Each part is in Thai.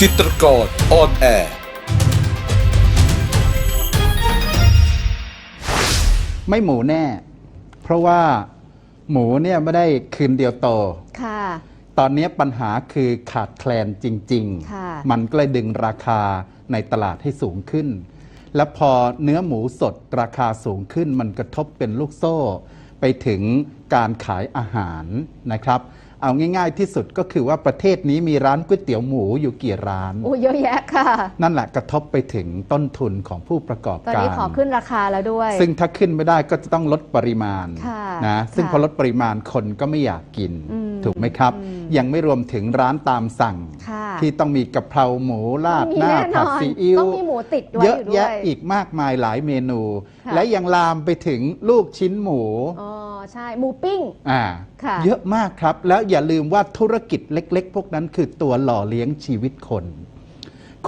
จิตรกรออนแอร์ไม่หมูแน่ เพราะว่าหมูเนี่ยไม่ได้คืนเดียวโต ค่ะ ตอนนี้ปัญหาคือขาดแคลนจริงค่ะมันก็เลยดึงราคาในตลาดให้สูงขึ้น และพอเนื้อหมูสดราคาสูงขึ้น มันกระทบเป็นลูกโซ่ ไปถึงการขายอาหารนะครับ เอาง่าย ๆ ที่สุดก็คือว่าประเทศนี้มีร้านก๋วยเตี๋ยวหมูอยู่กี่ร้าน โอ้เยอะแยะค่ะ นั่นแหละกระทบไปถึงต้นทุนของผู้ประกอบตอนการ นี้ขอขึ้นราคาแล้วด้วย ซึ่งถ้าขึ้นไม่ได้ก็จะต้องลดปริมาณค่ะนะซึ่งค่ะพอลดปริมาณคนก็ไม่อยากกิน อืมถูกไหมครับ อืมยังไม่รวมถึงร้านตามสั่ง ค่ะ ที่ต้องมีกะเพราหมูราดมีหน้าแน่นผัดอนซีอิ๊วต้องมีหมู ติดด้วยเยอะอยู่ด้วย แยะอีกมากมายหลายเมนู ค่ะ และยังลามไปถึงลูกชิ้นหมูอ๋อใช่หมูปิ้ง อ่าค่ะ เยอะมากครับ แล้วอย่าลืมว่าธุรกิจเล็ก ๆ พวกนั้นคือตัวหล่อเลี้ยงชีวิตคน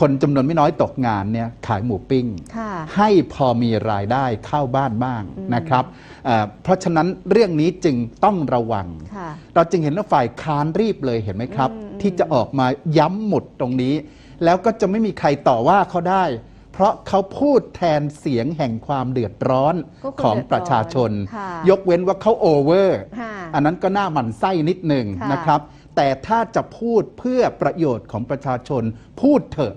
คนจำนวนไม่น้อยตกงานเนี่ยขายหมูปิ้ง ค่ะ ให้พอมีรายได้เข้าบ้านบ้างอืม นะครับเอ่อเพราะฉะนั้นเรื่องนี้จึงต้องระวัง ค่ะ เราจึงเห็นว่าฝ่ายค้านรีบเลยเห็นไหมครับ อืม ที่จะออกมาย้ำหมุดตรงนี้ แล้วก็จะไม่มีใครต่อว่าเขาได้ เพราะเขาพูดแทนเสียงแห่งความเดือดร้อนก็คือของเดือดร้อนประชาชนค่ะยกเว้นว่าเขาโอเวอร์ค่ะอันนั้นก็น่าหมั่นไส้นิดหนึ่งค่ะนะครับ แต่ถ้าจะพูดเพื่อประโยชน์ของประชาชน พูดเถอะ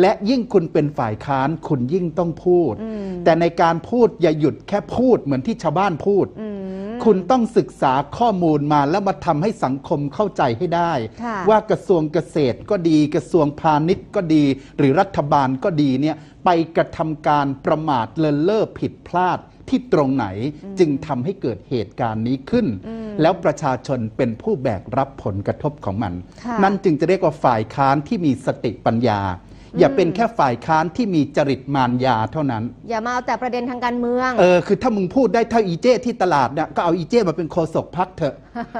และยิ่งคุณเป็นฝ่ายค้านคุณยิ่งต้องพูดอืมแต่ในการพูดอย่าหยุดแค่พูดเหมือนที่ชาวบ้านพูดอืม คุณต้องศึกษาข้อมูลมาแล้วมาทำให้สังคมเข้าใจให้ได้ ค่ะว่ากระทรวงเกษตรก็ดี กระทรวงพาณิชย์ก็ดี หรือรัฐบาลก็ดีเนี่ยไปกระทำการประมาทเลินเล่อผิดพลาดที่ตรงไหนจึงทำให้เกิดเหตุการณ์นี้ขึ้นอืมแล้วประชาชนเป็นผู้แบกรับผลกระทบของมัน ค่ะ นั่นจึงจะเรียกว่าฝ่ายค้านที่มีสติปัญญา อย่าเป็นแค่ฝ่ายค้านที่มีจริตมารยาเท่านั้น อย่ามาเอาแต่ประเด็นทางการเมือง เออคือถ้ามึงพูดได้เท่าอีเจ้ที่ตลาดเนี่ยก็เอาอีเจ้มาเป็นโคศกพักเถอะ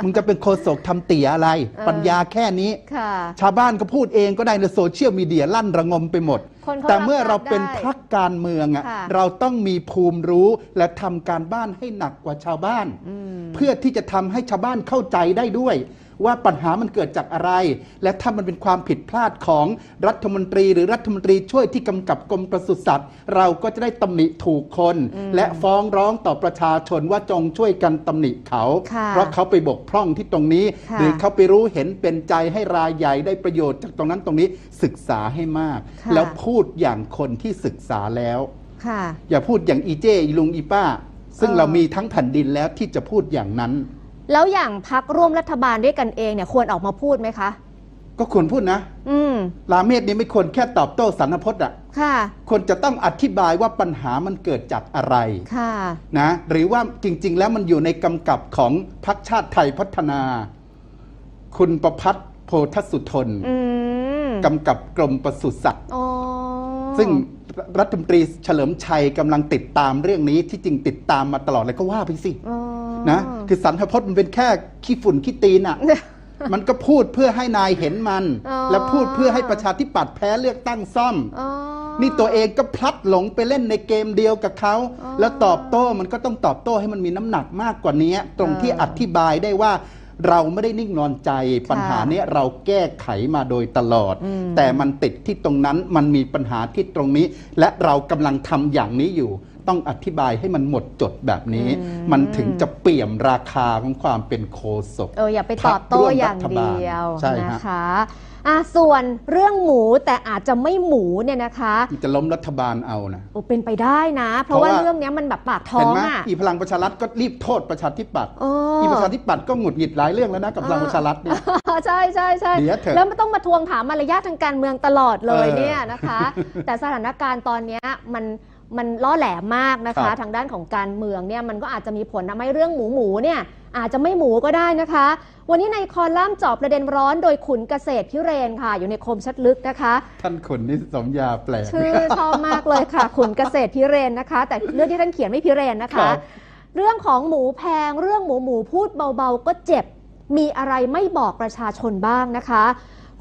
มึงจะเป็นโคศกทำเตี๋ยอะไรเออปัญญาแค่นี้ค่ะชาวบ้านก็พูดเองก็ได้ในโซเชียลมีเดียลั่นระงมไปหมดคนเขาแต่เมื่อเรารับได้เป็นพักการเมืองอะค่ะเราต้องมีภูมิรู้และทำการบ้านให้หนักกว่าชาวบ้านอืมเพื่อที่จะทำให้ชาวบ้านเข้าใจได้ด้วย ว่าปัญหามันเกิดจากอะไร และถ้ามันเป็นความผิดพลาดของรัฐมนตรี หรือรัฐมนตรีช่วยที่กำกับกรมปศุสัตว์ เราก็จะได้ตำหนิถูกคน และฟ้องร้องต่อประชาชนว่าจงช่วยกันตำหนิเขาค่ะเพราะเขาไปบกพร่องที่ตรงนี้ค่ะหรือเขาไปรู้เห็นเป็นใจให้รายใหญ่ได้ประโยชน์จากตรงนั้นตรงนี้ศึกษาให้มากค่ะแล้วพูดอย่างคนที่ศึกษาแล้วค่ะอย่าพูดอย่างอีเจอีลุงอีป้า ซึ่งเออเรามีทั้งแผ่นดินแล้วที่จะพูดอย่างนั้น แล้วอย่างพักร่วมรัฐบาลด้วยกันเองเนี่ยควรออกมาพูดไหมคะ ก็ควรพูดนะ อืมลาเมศนี่ไม่ควรแค่ตอบโต้สารพจน์อะ ค่ะ ควรจะต้องอธิบายว่าปัญหามันเกิดจากอะไรค่ะ นะหรือว่าจริง ๆ แล้วมันอยู่ในกำกับของพรรคชาติไทยพัฒนา คุณประพัฒน์โพธสุทนอืมกำกับกรมปศุสัตว์ อ๋อซึ่งรัฐมนตรีเฉลิมชัยกำลังติดตามเรื่องนี้ที่จริงติดตามมาตลอดเลยก็ว่าไปสิ อ๋อ นะคือสันทพจน์มันเป็นแค่ขี้ฝุ่นขี้ตีนอะมันก็พูดเพื่อให้นายเห็นมันอ๋อแล้วพูดเพื่อให้ประชาธิปัตย์แพ้เลือกตั้งซ่อมอ๋อนี่ตัวเองก็พลัดหลงไปเล่นในเกมเดียวกับเขาอ๋อแล้วตอบโต้มันก็ต้องตอบโต้ให้มันมีน้ำหนักมากกว่านี้ ตรงที่เอออธิบายได้ว่าเราไม่ได้นิ่งนอนใจปัญหาเนี้ยเราแก้ไขมาโดยตลอดอืมแต่มันติดที่ตรงนั้นมันมีปัญหาที่ตรงนี้ และเรากำลังทำอย่างนี้อยู่ ต้องอธิบายให้มันหมดจดแบบนี้ มันถึงจะเปี่ยมราคาของความเป็นโคศกเอออย่าไปตอบโต้อย่างเดียวใช่ฮะนะคะอะส่วนเรื่องหมูแต่อาจจะไม่หมูเนี่ยนะคะมันจะล้มรัฐบาลเอานะโอ้เป็นไปได้นะ เพราะเพราะว่าว่าเรื่องเนี้ยมันแบบปากท้อเห็นงไหมอะอีพลังประชารัฐก็รีบโทษประชาธิปัตย์เอออีประชาธิปัตย์ก็หงุดหงิดหลายเรื่องแล้วนะกับพลังประชารัฐเนี่ยใช่ใช่ใช่เดี๋ยวเถอะแล้วไม่ต้องมาทวงถามมารยาททางการเมืองตลอดเลยเออเนี่ยนะคะ แต่สถานการณ์ตอนเนี้ยมัน มันล่อแหลมมากนะครัคะบทางด้านของการเมืองเนี่ยมันก็อาจจะมีผลทำให้เรื่องหมูหมูเนี่ยอาจจะไม่หมูก็ได้นะคะ วันนี้ในคอลัมน์เจอบประเด็นร้อนโดยขุนเกษตรพิเรนค่ะ อยู่ในคมชัดลึกนะคะ ท่านขุนนี่สมยาแปลกชื่อชอบมากเลยค่ะ ขุนเกษตรพิเรนนะคะ แต่เรื่องที่ท่านเขียนไม่พิเรนนะครัคะบเรื่องของหมูแพงเรื่องหมูหมูพูดเบาๆ ก็เจ็บมีอะไรไม่บอกประชาชนบ้างนะคะ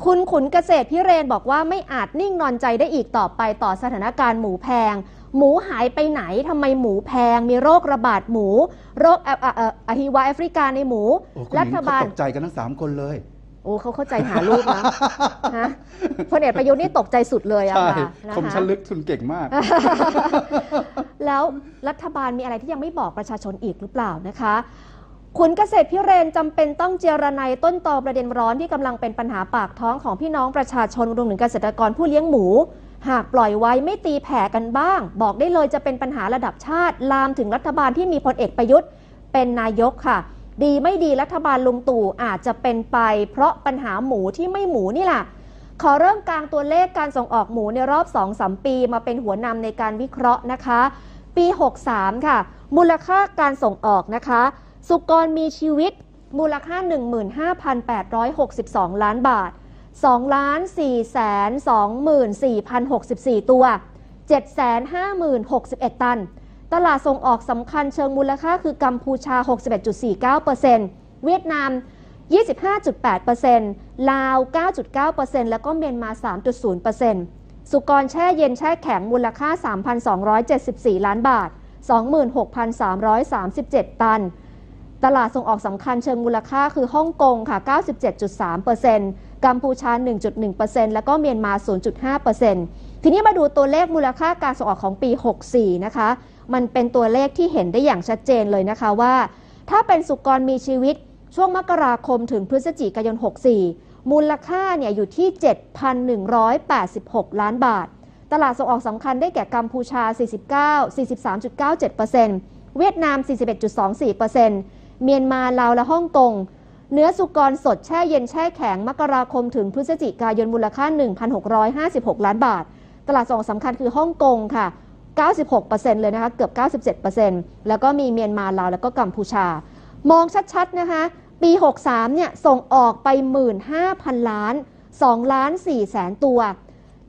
คุณขุนเกษตรพิเรนบอกว่าไม่อาจนิ่งนอนใจได้อีกต่อไปต่อสถานการณ์หมูแพง หมูหายไปไหนทำไมหมูแพง มีโรคระบาดหมู โรคเอ่อเอ่อเอ่ออหิวาแอฟริกาในหมู โอ้คุณหรัญิงฐเขาบาลตกใจกันทั้งสามคนเลย โอ้เขาเข้าใจหารูปนะ ฮะพลเอกประยุทธ์นี่ตกใจสุดเลยอะใช่ค่ะนะคมคะชั้นลึกทุนเก่งมาก แล้วรัฐบาลมีอะไรที่ยังไม่บอกประชาชนอีกหรือเปล่านะคะ คุณเกษตรพิเรนจำเป็นต้องเจรไนายต้นตอประเด็นร้อนที่กำลังเป็นปัญหาปากท้องของพี่น้องประชาชนรวมถึงเกษตรกรผู้เลี้ยงหมู หากปล่อยไว้ไม่ตีแผ่กันบ้าง บอกได้เลยจะเป็นปัญหาระดับชาติ ลามถึงรัฐบาลที่มีพลเอกประยุทธ์ เป็นนายกค่ะ ดีไม่ดีรัฐบาลลุงตู่อาจจะเป็นไป เพราะปัญหาหมูที่ไม่หมูนี่แหละขอเริ่มกลางตัวเลขการส่งออกหมูในรอบ 2-3 ปีมาเป็นหัวนำในการวิเคราะห์นะคะ ปี 63 ค่ะ มูลค่าการส่งออกนะคะ สุกรมีชีวิตมูลค่า 15,862 ล้านบาท 2ล้าน4แสน24,064 ตัว 750,061 ตัน ตลาดส่งออกสำคัญเชิงมูลค่าคือกัมพูชา 61.49%เวียดนาม 25.8%ลาว 9.9%แล้วก็เมียนมา 3.0%สุกรแช่เย็นแช่แข็งมูลค่า 3,274 ล้านบาท 26,337 ตันตลาดส่งออกสำคัญเชิงมูลค่าคือฮ่องกงค่ะ 97.3% กัมพูชา 1.1%แล้วก็เมียนมา 0.5%ทีนี้มาดูตัวเลขมูลค่าการส่งออกของปี 64 นะคะ มันเป็นตัวเลขที่เห็นได้อย่างชัดเจนเลยนะคะว่า ถ้าเป็นสุกรมีชีวิตช่วงมกราคมถึงพฤศจิกายน 64 มูลค่าเนี่ยอยู่ที่ 7,186 ล้านบาท ตลาดส่งออกสำคัญได้แก่กัมพูชา 49 43.97%เวียดนาม 41.24%เมียนมาลาวและฮ่องกง เนื้อสุกรสดแช่เย็นแช่แข็ง มกราคมถึงพฤศจิกายนมูลค่า 1,656 ล้านบาท ตลาดส่งสำคัญคือฮ่องกงค่ะ 96%เลยนะคะ เกือบ 97%แล้วก็มีเมียนมาลาว แล้วก็กัมพูชา มองชัดๆนะคะ ปี 63 เนี่ย ส่งออกไป 15,000 ล้าน 2 ล้าน4แสนตัว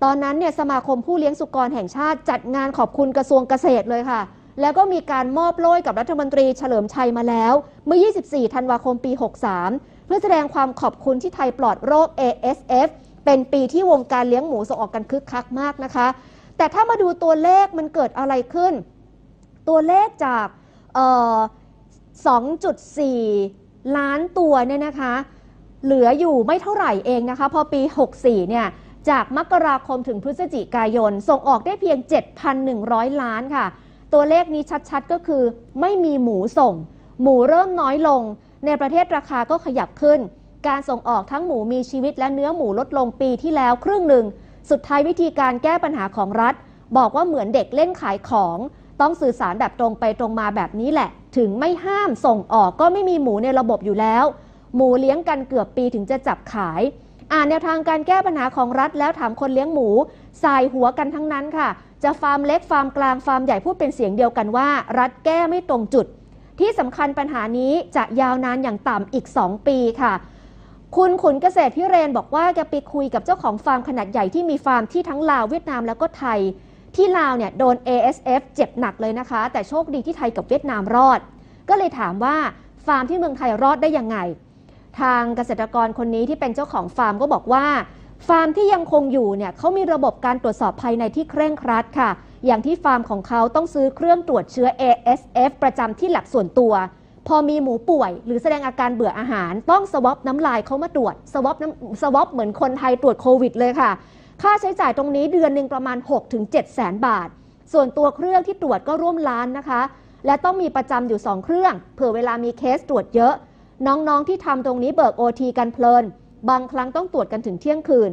ตอนนั้นเนี่ยสมาคมผู้เลี้ยงสุกรแห่งชาติจัดงานขอบคุณกระทรวงเกษตรเลยค่ะ แล้วก็มีการมอบโล่ยกับรัฐมนตรีเฉลิมชัยมาแล้ว เมื่อ 24 ธันวาคมปี 63 เพื่อแสดงความขอบคุณที่ไทยปลอดโรค ASF เป็นปีที่วงการเลี้ยงหมูส่งออกกันคึกคักมากนะคะ แต่ถ้ามาดูตัวเลขมันเกิดอะไรขึ้น ตัวเลขจากเอ่อ2.4 ล้านตัวเนี่ยนะคะ เหลืออยู่ไม่เท่าไหร่เองนะคะ พอปี 64 เนี่ยจากมกราคมถึงพฤศจิกายน ส่งออกได้เพียง 7,100 ล้านค่ะ ตัวเลขนี้ชัดๆก็คือ ไม่มีหมูส่ง หมูเริ่มน้อยลง ในประเทศราคาก็ขยับขึ้น การส่งออกทั้งหมูมีชีวิตและเนื้อหมูลดลงปีที่แล้วครึ่งหนึ่ง สุดท้ายวิธีการแก้ปัญหาของรัฐ บอกว่าเหมือนเด็กเล่นขายของ ต้องสื่อสารแบบตรงไปตรงมาแบบนี้แหละ ถึงไม่ห้ามส่งออกก็ไม่มีหมูในระบบอยู่แล้ว หมูเลี้ยงกันเกือบปีถึงจะจับขายอ่านแนวทางการแก้ปัญหาของรัฐแล้วถามคนเลี้ยงหมู สายหัวกันทั้งนั้นค่ะ จะฟาร์มเล็กฟาร์มกลางฟาร์มใหญ่พูดเป็นเสียงเดียวกันว่า รัฐแก้ไม่ตรงจุด ที่สำคัญปัญหานี้จะยาวนานอย่างต่ำอีก 2 ปีค่ะ คุณขุนเกษตรพิเรนบอกว่าแกไปคุยกับเจ้าของฟาร์มขนาดใหญ่ที่มีฟาร์มที่ทั้งลาวเวียดนามแล้วก็ไทย ที่ลาวเนี่ยโดน ASF เจ็บหนักเลยนะคะ แต่โชคดีที่ไทยกับเวียดนามรอด ก็เลยถามว่าฟาร์มที่เมืองไทยรอดได้ยังไง ทางเกษตรกรคนนี้ที่เป็นเจ้าของฟาร์มก็บอกว่า ฟาร์มที่ยังคงอยู่เนี่ยเขามีระบบการตรวจสอบภายในที่เคร่งครัดค่ะ อย่างที่ฟาร์มของเขาต้องซื้อเครื่องตรวจเชื้อ ASF ประจำที่หลักส่วนตัว พอมีหมูป่วย หรือแสดงอาการเบื่ออาหาร ต้องสวอปน้ำลายเขามาตรวจสวอปน้ำสวอปเหมือนคนไทยตรวจโควิดเลยค่ะ ค่าใช้จ่ายตรงนี้เดือนหนึ่งประมาณ 6-7แสนบาท ส่วนตัวเครื่องที่ตรวจก็ร่วมล้านนะคะ และต้องมีประจำอยู่ 2 เครื่อง เผื่อเวลามีเคสตรวจเยอะ น้องๆที่ทำตรงนี้เบิก OT กันเพลิน บางครั้งต้องตรวจกันถึงเที่ยงคืน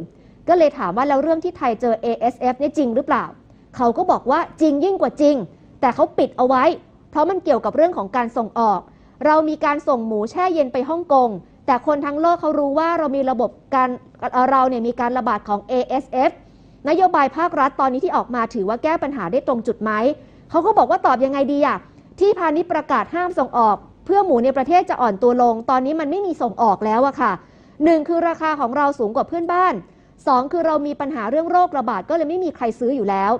ก็เลยถามว่าแล้วเรื่องที่ไทยเจอ ASF เนี่ยจริงหรือเปล่า เขาก็บอกว่าจริงยิ่งกว่าจริง แต่เขาปิดเอาไว้ เพราะมันเกี่ยวกับเรื่องของการส่งออก เรามีการส่งหมูแช่เย็นไปฮ่องกง แต่คนทั้งโลกเขารู้ว่าเรามีระบบการเอ่อเราเนี่ยมีการระบาดของ ASF นโยบายภาครัฐตอนนี้ที่ออกมาถือว่าแก้ปัญหาได้ตรงจุดไหม เขาก็บอกว่าตอบยังไงดีอะที่พาณิชย์ประกาศห้ามส่งออก เพื่อหมูในประเทศจะอ่อนตัวลง ตอนนี้มันไม่มีส่งออกแล้วอะค่ะ หนึ่งคือราคาของเราสูงกว่าเพื่อนบ้านสองคือเรามีปัญหาเรื่องโรคระบาดก็เลยไม่มีใครซื้ออยู่แล้ว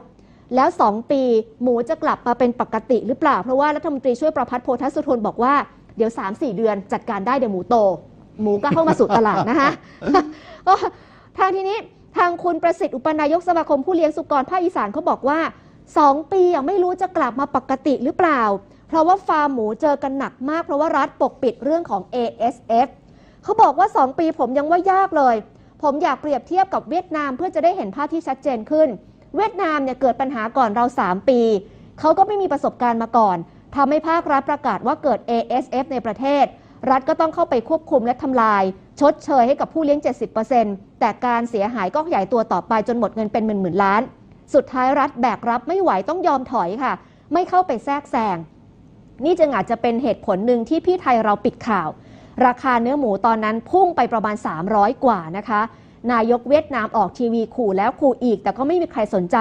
แล้ว 2 ปีหมูจะกลับมาเป็นปกติหรือเปล่า เพราะว่ารัฐมนตรีช่วยประพัฒน์โพธัสสุทนบอกว่าเดี๋ยว 3-4 เดือนจัดการได้เดี๋ยวหมูโต หมูก็เข้ามาสู่ตลาดนะคะก็ทางทีนี้ทางคุณประสิทธิ์อุปนายกสมาคมผู้เลี้ยงสุกรภาคอีสานเขาบอกว่า 2 ปียังไม่รู้จะกลับมาปกติหรือเปล่า เพราะว่าฟาร์มหมูเจอกันหนักมากเพราะว่ารัฐปกปิดเรื่องของ ASF เขาบอกว่า 2 ปีผมยังว่ายากเลย ผมอยากเปรียบเทียบกับเวียดนามเพื่อจะได้เห็นภาพที่ชัดเจนขึ้น เวียดนามเนี่ยเกิดปัญหาก่อนเรา 3 ปี เขาก็ไม่มีประสบการณ์มาก่อนทำให้ภาครัฐประกาศว่าเกิด ASF ในประเทศ รัฐก็ต้องเข้าไปควบคุมและทำลาย ชดเชยให้กับผู้เลี้ยง 70%แต่การเสียหายก็ขยายตัวต่อไปจนหมดเงินเป็นหมื่นหมื่นๆล้าน สุดท้ายรัฐแบกรับไม่ไหวต้องยอมถอยค่ะ ไม่เข้าไปแทรกแซงนี่จึงอาจจะเป็นเหตุผลหนึ่งที่พี่ไทยเราปิดข่าว ราคาเนื้อหมูตอนนั้นพุ่งไปประมาณ 300 กว่านะคะ นายกเวียดนามออกทีวีขู่แล้วขู่อีก แต่ก็ไม่มีใครสนใจ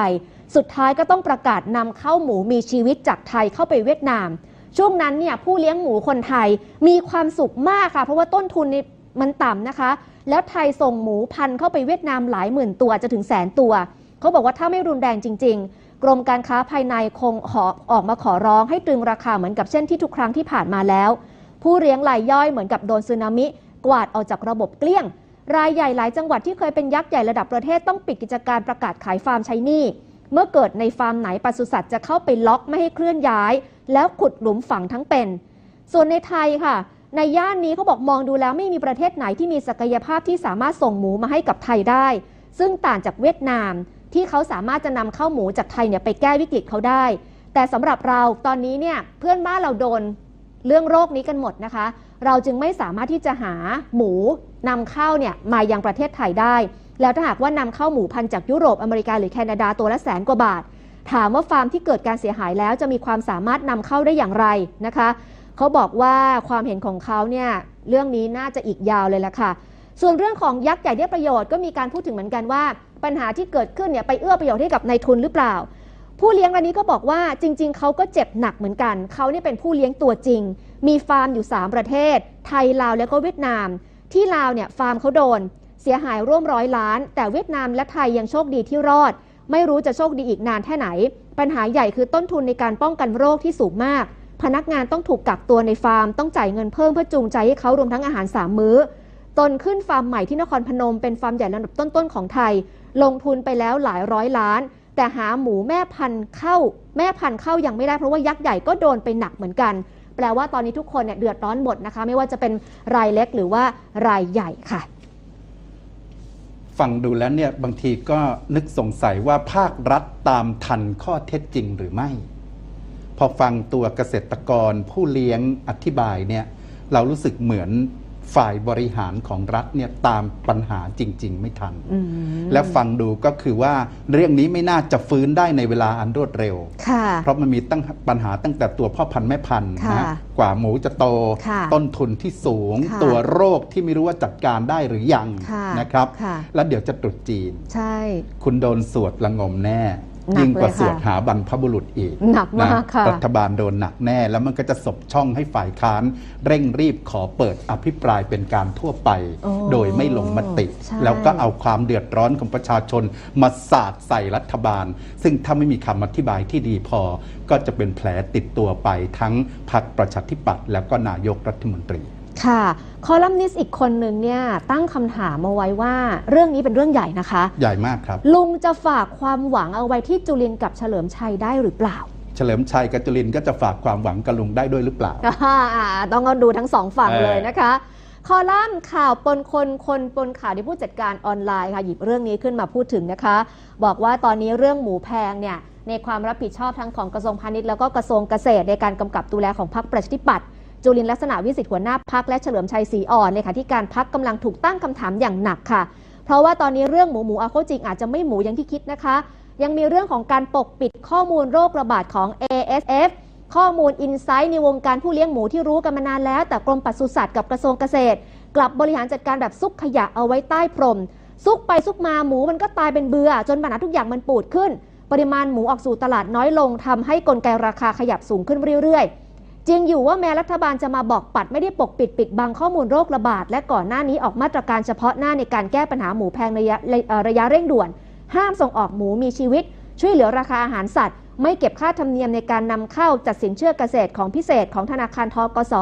สุดท้ายก็ต้องประกาศนำเข้าหมูมีชีวิตจากไทยเข้าไปเวียดนาม ช่วงนั้นเนี่ยผู้เลี้ยงหมูคนไทยมีความสุขมากค่ะ เพราะว่าต้นทุนนี่มันต่ำนะคะ แล้วไทยส่งหมูพันเข้าไปเวียดนามหลายหมื่นตัวจะถึงแสนตัวเขาบอกว่าถ้าไม่รุนแรงจริง ๆ กรมการค้าภายในคงขอออกมาขอร้องให้ตรึงราคาเหมือนกับเช่นที่ทุกครั้งที่ผ่านมาแล้ว ผู้เลี้ยงรายย่อยเหมือนกับโดนสึนามิ กวาดออกจากระบบเกลี้ยง รายใหญ่หลายจังหวัดที่เคยเป็นยักษ์ใหญ่ระดับประเทศต้องปิดกิจการประกาศขายฟาร์มใช้หนี้เมื่อเกิดในฟาร์มไหนปศุสัตว์จะเข้าไปล็อกไม่ให้เคลื่อนย้าย แล้วขุดหลุมฝังทั้งเป็น ส่วนในไทยค่ะ ในย่านนี้เขาบอกมองดูแล้วไม่มีประเทศไหนที่มีศักยภาพที่สามารถส่งหมูมาให้กับไทยได้ ซึ่งต่างจากเวียดนาม ที่เขาสามารถจะนำเข้าหมูจากไทยเนี่ยไปแก้วิกฤตเขาได้ แต่สำหรับเราตอนนี้เนี่ยเพื่อนบ้านเราโดน เรื่องโรคนี้กันหมดนะคะ เราจึงไม่สามารถที่จะหาหมูนำเข้าเนี่ยมายังประเทศไทยได้ แล้วถ้าหากว่านำเข้าหมูพันธุ์จากยุโรปอเมริกาหรือแคนาดาตัวละแสนกว่าบาท ถามว่าฟาร์มที่เกิดการเสียหายแล้วจะมีความสามารถนำเข้าได้อย่างไรนะคะเขาบอกว่าความเห็นของเขาเนี่ยเรื่องนี้น่าจะอีกยาวเลยละค่ะ ส่วนเรื่องของยักษ์ใหญ่ได้ประโยชน์ก็มีการพูดถึงเหมือนกันว่า ปัญหาที่เกิดขึ้นเนี่ยไปเอื้อประโยชน์ให้กับนายทุนหรือเปล่า ผู้เลี้ยงรายนี้ก็บอกว่าจริง ๆ เขาก็เจ็บหนักเหมือนกัน เขาเนี่ยเป็นผู้เลี้ยงตัวจริง มีฟาร์มอยู่ 3 ประเทศ ไทย ลาว และก็เวียดนาม ที่ลาวเนี่ยฟาร์มเขาโดน เสียหายร่วมร้อยล้าน แต่เวียดนามและไทยยังโชคดีที่รอด ไม่รู้จะโชคดีอีกนานแค่ไหน ปัญหาใหญ่คือต้นทุนในการป้องกันโรคที่สูงมาก พนักงานต้องถูกกักตัวในฟาร์ม ต้องจ่ายเงินเพิ่มเพื่อจูงใจให้เขารวมทั้งอาหาร 3 มื้อ ตนขึ้นฟาร์มใหม่ที่นครพนมเป็นฟาร์มใหญ่ระดับต้นๆของไทย ลงทุนไปแล้วหลายร้อยล้าน แต่หาหมูแม่พันธุ์เข้า แม่พันธุ์เข้ายังไม่ได้เพราะว่ายักษ์ใหญ่ก็โดนไปหนักเหมือนกัน แปลว่าตอนนี้ทุกคนเนี่ยเดือดร้อนหมดนะคะ ไม่ว่าจะเป็นรายเล็กหรือว่ารายใหญ่ค่ะฟังดูแล้วเนี่ยบางทีก็นึกสงสัยว่าภาครัฐตามทันข้อเท็จจริงหรือไม่ พอฟังตัวเกษตรกรผู้เลี้ยงอธิบายเนี่ยเรารู้สึกเหมือน ฝ่ายบริหารของรัฐเนี่ยตามปัญหาจริง ๆ ไม่ทันอืมและฟังดูก็คือว่าเรื่องนี้ไม่น่าจะฟื้นได้ในเวลาอันรวดเร็วค่ะเพราะมันมีตั้งปัญหาตั้งแต่ตัวพ่อพันธุ์แม่พันธุ์ค่ะนะฮะกว่าหมูจะโตค่ะต้นทุนที่สูงค่ะตัวโรคที่ไม่รู้ว่าจัดการได้หรือยังค่ะนะครับค่ะแล้วเดี๋ยวจะตรุษจีน ใช่ คุณโดนสวดละงมแน่ หนักยิ่งกว่าเลยค่ะสวดหาบรรพบุรุษอีกหนักมากนค่ะ รัฐบาลโดนหนักแน่ แล้วมันก็จะสบช่องให้ฝ่ายค้าน เร่งรีบขอเปิดอภิปรายเป็นการทั่วไป โอ้โดยไม่ลงมติ ใช่ แล้วก็เอาความเดือดร้อนของประชาชนมาสาดใส่รัฐบาล ซึ่งถ้าไม่มีคำอธิบายที่ดีพอ ก็จะเป็นแผลติดตัวไปทั้งพรรคประชาธิปัตย์แล้วก็นายกรัฐมนตรี ค่ะ คอลัมนิสต์อีกคนหนึ่งเนี่ยตั้งคำถามเอาไว้ว่าเรื่องนี้เป็นเรื่องใหญ่นะคะ ใหญ่มากครับ ลุงจะฝากความหวังเอาไว้ที่จุลินกับเฉลิมชัยได้หรือเปล่า เฉลิมชัยกับจุลินก็จะฝากความหวังกับลุงได้ด้วยหรือเปล่าอ่าต้องเอาดูทั้งสองฝั่งเออเลยนะคะ คอลัมน์ข่าวปนคนคนปนข่าวที่ผู้จัดการออนไลน์ค่ะหยิบเรื่องนี้ขึ้นมาพูดถึงนะคะ บอกว่าตอนนี้เรื่องหมูแพงเนี่ยในความรับผิดชอบทั้งของกระทรวงพาณิชย์แล้วก็กระทรวงเกษตรในการกำกับดูแลของพรรคประชาธิปัตย์ จุลินลักษณะวิสิทธิ์หัวหน้าพักและเฉลิมชัยศรีอ่อนเลขาธิการพักกำลังถูกตั้งคำถามอย่างหนักค่ะ เพราะว่าตอนนี้เรื่องหมูหมูอาเข้าจริงอาจจะไม่หมูอย่างที่คิดนะคะ ยังมีเรื่องของการปกปิดข้อมูลโรคระบาดของ ASF ข้อมูลอินไซต์ในวงการผู้เลี้ยงหมูที่รู้กันมานานแล้ว แต่กรมปศุสัตว์กับกระทรวงเกษตร กลับบริหารจัดการแบบซุกขยะเอาไว้ใต้พรม ซุกไปซุกมาหมูมันก็ตายเป็นเบือจนปัญหาทุกอย่างมันปูดขึ้น ปริมาณหมูออกสู่ตลาดน้อยลงทำให้กลไกราคาขยับสูงขึ้นเรื่อยๆ จริงอยู่ว่าแม้รัฐบาลจะมาบอกปัดไม่ได้ปกปิดปิดบังข้อมูลโรคระบาด และก่อนหน้านี้ออกมาตรการเฉพาะหน้าในการแก้ปัญหาหมูแพงระยะเระยะเร่งด่วน ห้ามส่งออกหมูมีชีวิต ช่วยเหลือราคาอาหารสัตว์ ไม่เก็บค่าธรรมเนียมในการนำเข้าจัดสินเชื่อเกษตรของพิเศษของธนาคารทกส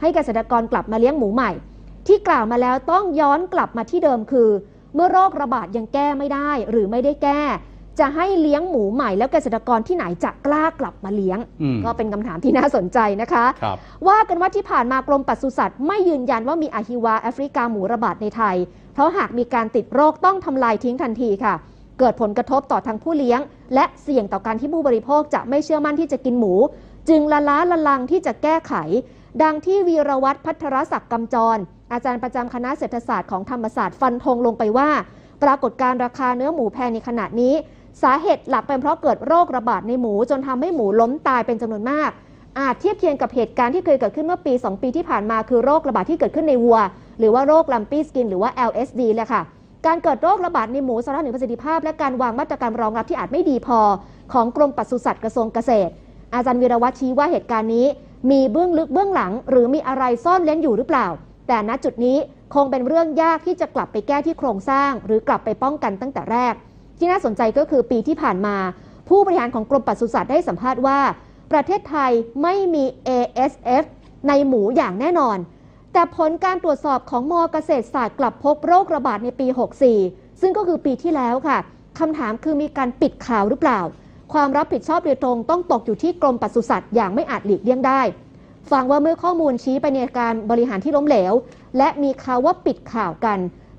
ให้เกษตรกรกลับมาเลี้ยงหมูใหม่ ที่กล่าวมาแล้วต้องย้อนกลับมาที่เดิมคือ เมื่อโรคระบาดยังแก้ไม่ได้หรือไม่ได้แก้ จะให้เลี้ยงหมูใหม่แล้วเกษตรกรที่ไหนจะกล้ากลับมาเลี้ยงอืมก็เป็นคำถามที่น่าสนใจนะคะครับว่ากันว่าที่ผ่านมากรมปศุสัตว์ไม่ยืนยันว่ามีอาฮิวาแอฟริกาหมูระบาดในไทย เพราะหากมีการติดโรคต้องทำลายทิ้งทันทีค่ะ เกิดผลกระทบต่อทั้งผู้เลี้ยง และเสี่ยงต่อการที่ผู้บริโภคจะไม่เชื่อมั่นที่จะกินหมู จึงละล้าละลังที่จะแก้ไข ดังที่วีรวัตรพัทรศักดิ์กำจร อาจารย์ประจำคณะเศรษฐศาสตร์ของธรรมศาสตร์ฟันธงลงไปว่า ปรากฏการณ์ราคาเนื้อหมูแพงในขณะนี้ สาเหตุหลักเป็นเพราะเกิดโรคระบาดในหมู จนทำให้หมูล้มตายเป็นจำนวนมาก อาจเทียบเคียงกับเหตุการณ์ที่เคยเกิดขึ้นเมื่อปี 2 ปีที่ผ่านมาคือโรคระบาดที่เกิดขึ้นในวัว หรือว่าโรคลัมปี้สกินหรือว่า LSD เลยค่ะการเกิดโรคระบาดในหมูสะท้อนถึงประสิทธิภาพ และการวางมาตรการรองรับที่อาจไม่ดีพอ ของกรมปศุสัตว์กระทรวงเกษตร อาจารย์วีรวัตรชี้ว่าเหตุการณ์นี้ มีเบื้องลึกเบื้องหลัง หรือมีอะไรซ่อนเล้นอยู่หรือเปล่า แต่ณจุดนี้คงเป็นเรื่องยากที่จะกลับไปแก้ที่โครงสร้าง หรือกลับไปป้องกันตั้งแต่แรก ที่น่าสนใจก็คือปีที่ผ่านมา ผู้บริหารของกรมปศุสัตว์ได้สัมภาษณ์ว่า ประเทศไทยไม่มี ASF ในหมูอย่างแน่นอน แต่ผลการตรวจสอบของมอเกษตรศาสตร์กลับพบโรคระบาดในปี 64 ซึ่งก็คือปีที่แล้วค่ะคำถามคือมีการปิดข่าวหรือเปล่า ความรับผิดชอบโดยตรงต้องตกอยู่ที่กรมปศุสัตว์อย่างไม่อาจหลีกเลี่ยงได้ฟังว่าเมื่อข้อมูลชี้ไปในการบริหารที่ล้มเหลว และมีข่าวว่าปิดข่าวกัน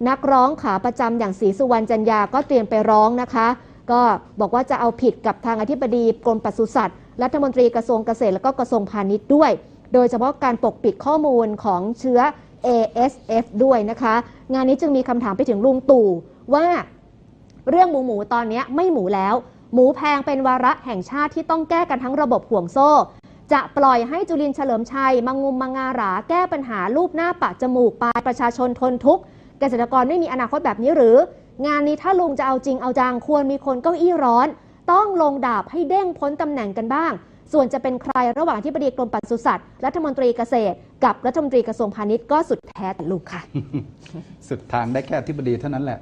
นักร้องขาประจำอย่างศรีสุวรรณจันยาก็เตรียมไปร้องนะคะ ก็บอกว่าจะเอาผิดกับทางอธิบดีกรมปศุสัตว์รัฐมนตรีกระทรวงเกษตรและก็กระทรวงพาณิชย์ด้วย โดยเฉพาะการปกปิดข้อมูลของเชื้อ ASF ด้วยนะคะ งานนี้จึงมีคำถามไปถึงลุงตู่ว่าเรื่องหมูหมูตอนนี้ไม่หมูแล้ว หมูแพงเป็นวาระแห่งชาติที่ต้องแก้กันทั้งระบบห่วงโซ่ จะปล่อยให้จุลินเฉลิมชัยมางุมมางาหราแก้ปัญหารูปหน้าปะจมูกปลายประชาชนทนทุกข์ เกษตรกรไม่มีอนาคตแบบนี้หรือ งานนี้ถ้าลุงจะเอาจริงเอาจังควรมีคนเก้าอี้ร้อน ต้องลงดาบให้เด้งพ้นตำแหน่งกันบ้าง ส่วนจะเป็นใครระหว่างที่บดีกรมปศุสัตว์รัฐมนตรีเกษตร กับรัฐมนตรีกระทรวงพาณิชย์ก็สุดแท้แต่ลุงค่ะ สุดทางได้แค่อธิบดีเท่านั้นแหละ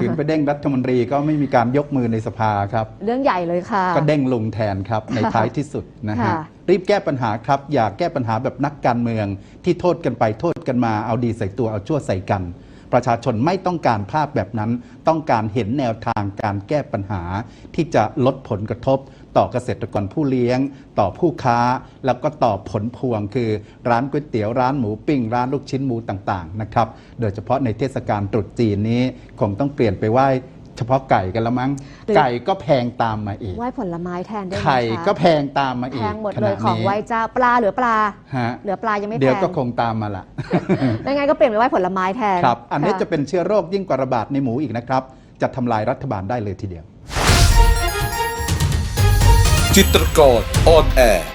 ขืนไปเด้งรัฐมนตรีก็ไม่มีการยกมือในสภาครับ เรื่องใหญ่เลยค่ะ ก็เด้งลงแทนครับในท้ายที่สุดนะฮะค่ะรีบแก้ปัญหาครับ อย่าแก้ปัญหาแบบนักการเมือง ที่โทษกันไปโทษกันมาเอาดีใส่ตัวเอาชั่วใส่กัน ประชาชนไม่ต้องการภาพแบบนั้น ต้องการเห็นแนวทางการแก้ปัญหา ที่จะลดผลกระทบ ต่อเกษตรกรผู้เลี้ยง ต่อผู้ค้า แล้วก็ต่อผลพวงคือร้านก๋วยเตี๋ยวร้านหมูปิ้ง ร้านลูกชิ้นหมูต่างๆนะครับโดยเฉพาะในเทศกาลตรุษจีนนี้คงต้องเปลี่ยนไปไหว้ เฉพาะไก่กันละมั้ง หรือ ไก่ก็แพงตามมาอีกไหว้ผลไม้แทนได้ไหมคะไข่ก็แพงตามมาอีแพกงหมดขเลณะยของนี้ไหว้เจ้าปลาเหลือปลา ฮะเหลือปลายังไม่แพงเดี๋ยวก็คงตามมาละไม่งั้นก็เปลี่ยนไปไหว้ผลไม้แทนครับอันนี้ค่จะเป็นเชื้อโรคยิ่งกว่าระบาดในหมูอีกนะครับ จะทำลายรัฐบาลได้เลยทีเดียว จิตรกรออนแอร์